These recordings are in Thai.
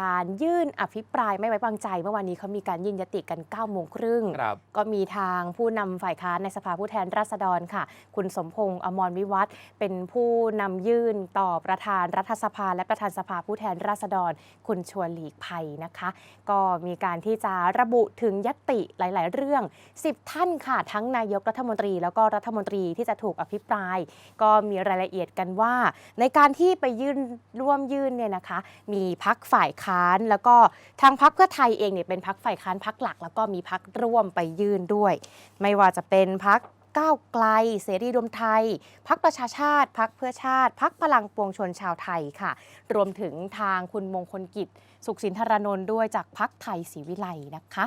การยื่นอภิปรายไม่ไว้วางใจ เมื่อวานนี้เขามีการยื่นยติกัน9โมงครึ่ง ครับก็มีทางผู้นำฝ่ายค้านในสภาผู้แทนราษฎรค่ะ คุณสมพงษ์อมรวิวัฒน์เป็นผู้นำยื่นต่อประธานรัฐสภา และประธานสภาผู้แทนราษฎร คุณชวนหลีกภัยนะคะ ก็มีการที่จะระบุถึงยติหลาย ๆ เรื่อง 10 ท่านค่ะทั้งนายกรัฐมนตรี แล้วก็รัฐมนตรีที่จะถูกอภิปราย ก็มีรายละเอียดกันว่า ในการที่ไปยื่นร่วมยื่นเนี่ยนะคะ มีพักฝ่ายค้านแล้วก็ทางพักเพื่อไทยเองเนี่ยเป็นพักฝ่ายค้านพักหลัก แล้วก็มีพักร่วมไปยื่นด้วย ไม่ว่าจะเป็นพักก้าวไกล เสรีรวมไทย พักประชาชาติ พักเพื่อชาติ พักพลังปวงชนชาวไทยค่ะ รวมถึงทางคุณมงคลกิจ สุขสินธารนนท์ด้วยจากพักไทยศรีวิไลนะคะ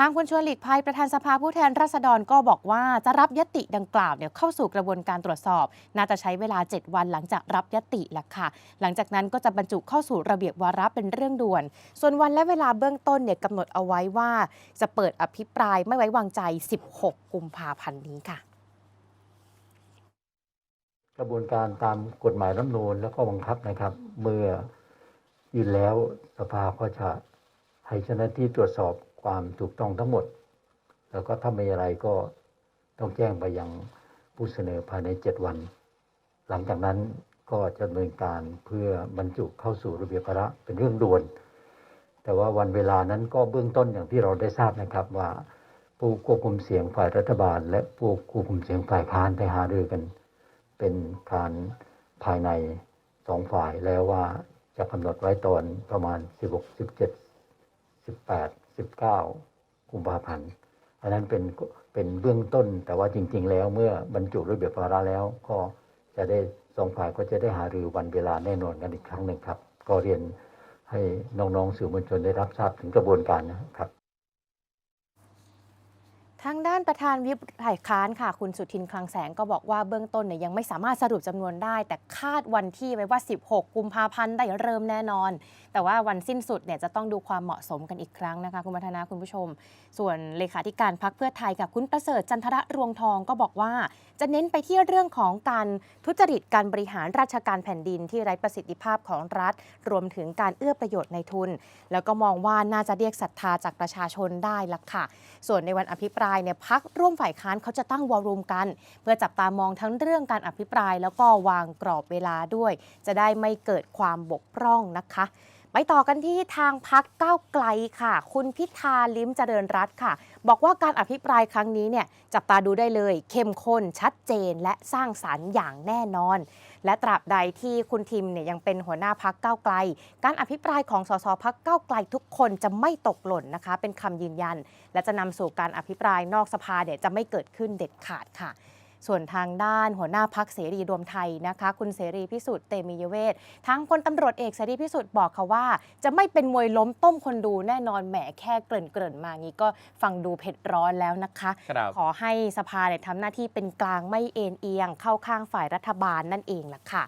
ทางคุณชวนหลีกภัยประธานสภาผู้แทนราษฎรก็บอกว่าจะรับยติดังกล่าวเนี่ยเข้าสู่กระบวนการตรวจสอบ น่าจะใช้เวลา 7 วันหลังจากรับยติแหละค่ะ หลังจากนั้นก็จะบรรจุเข้าสู่ระเบียบวาระเป็นเรื่องด่วน ส่วนวันและเวลาเบื้องต้นเนี่ยกำหนดเอาไว้ว่า จะเปิดอภิปรายไม่ไว้วางใจ 16 กุมภาพันธ์นี้ค่ะ กระบวนการตามกฎหมายรัฐนูญแล้วก็บังคับนะครับ เมื่อยื่นแล้วสภาก็จะให้เจ้าหน้าที่ตรวจสอบ ความถูกต้องทั้งหมด แล้วก็ถ้ามีอะไรก็ต้องแจ้งไปยังผู้เสนอภายใน7วัน หลังจากนั้นก็จะดำเนินการเพื่อบรรจุเข้าสู่ระเบียบวาระเป็นเรื่องด่วน แต่ว่าวันเวลานั้นก็เบื้องต้นอย่างที่เราได้ทราบนะครับว่าผู้ควบคุมเสียงฝ่ายรัฐบาล และผู้ควบคุมเสียงฝ่ายค้านได้หารือกัน เป็นการภายในสองฝ่ายแล้วว่าจะกำหนดไว้ตอนประมาณ 16 17 18 19กุมภาพันธ์อันนั้นเป็นเป็นเบื้องต้นแต่ว่าจริง ๆ แล้วเมื่อบรรจุระเบียบวาระแล้ว ก็จะได้สองฝ่ายก็จะได้หารือวันเวลาแน่นอนกันอีกครั้งหนึ่งครับ ก็เรียนให้น้องๆสื่อมวลชนได้รับทราบถึงกระบวนการนะครับ ทางด้านประธานวิปฝ่ายค้านค่ะ คุณสุทินคลังแสงก็บอกว่าเบื้องต้นเนี่ยยังไม่สามารถสรุปจำนวนได้ แต่คาดวันที่ไว้ว่า 16 กุมภาพันธ์ได้เริ่มแน่นอน แต่ว่าวันสิ้นสุดเนี่ยจะต้องดูความเหมาะสมกันอีกครั้งนะคะ คุณวัฒนาคุณผู้ชม ส่วนเลขาธิการพักเพื่อไทยกับคุณประเสริฐจันทระรวงทองก็บอกว่า จะเน้นไปที่เรื่องของการทุจริตการบริหารราชการแผ่นดินที่ไร้ประสิทธิภาพของรัฐ รวมถึงการเอื้อประโยชน์ในทุน แล้วก็มองว่าน่าจะเรียกศรัทธาจากประชาชนได้ละค่ะ ส่วนในวันอภิปรายเนี่ยพักร่วมฝ่ายค้านเขาจะตั้งวอลลุ่มกัน เพื่อจับตามองทั้งเรื่องการอภิปราย แล้วก็วางกรอบเวลาด้วย จะได้ไม่เกิดความบกพร่องนะคะ ไปต่อกันที่ทางพักก้าวไกลค่ะ คุณพิธาลิ้มเจริญรัตค่ะ บอกว่าการอภิปรายครั้งนี้เนี่ยจับตาดูได้เลย เข้มข้นชัดเจนและสร้างสารรค์อย่างแน่นอน และตราบใดที่คุณทิมเนี่ยยังเป็นหัวหน้าพักก้าวไกล การอภิปรายของสสพักก้าวไกลทุกคนจะไม่ตกหล่นนะคะ เป็นคำยืนยัน และจะนำสู่การอภิปรายนอกสภาเนี่ยจะไม่เกิดขึ้นเด็ดขาดค่ะ ส่วนทางด้านหัวหน้าพักเสรีรวมไทยนะคะ คุณเสรีพิสุทธิ์เตมียเวททั้งพลตำรวจเอกเสรีพิสุทธิ์บอกค่ะว่า จะไม่เป็นมวยล้มต้มคนดูแน่นอนแหมแค่เกริ่นเกริ่นๆมางี้ก็ฟังดูเผ็ดร้อนแล้วนะคะครับขอให้สภาเนี่ยทำหน้าที่เป็นกลางไม่เอ็นเอียง เข้าข้างฝ่ายรัฐบาลนั่นเองล่ะค่ะ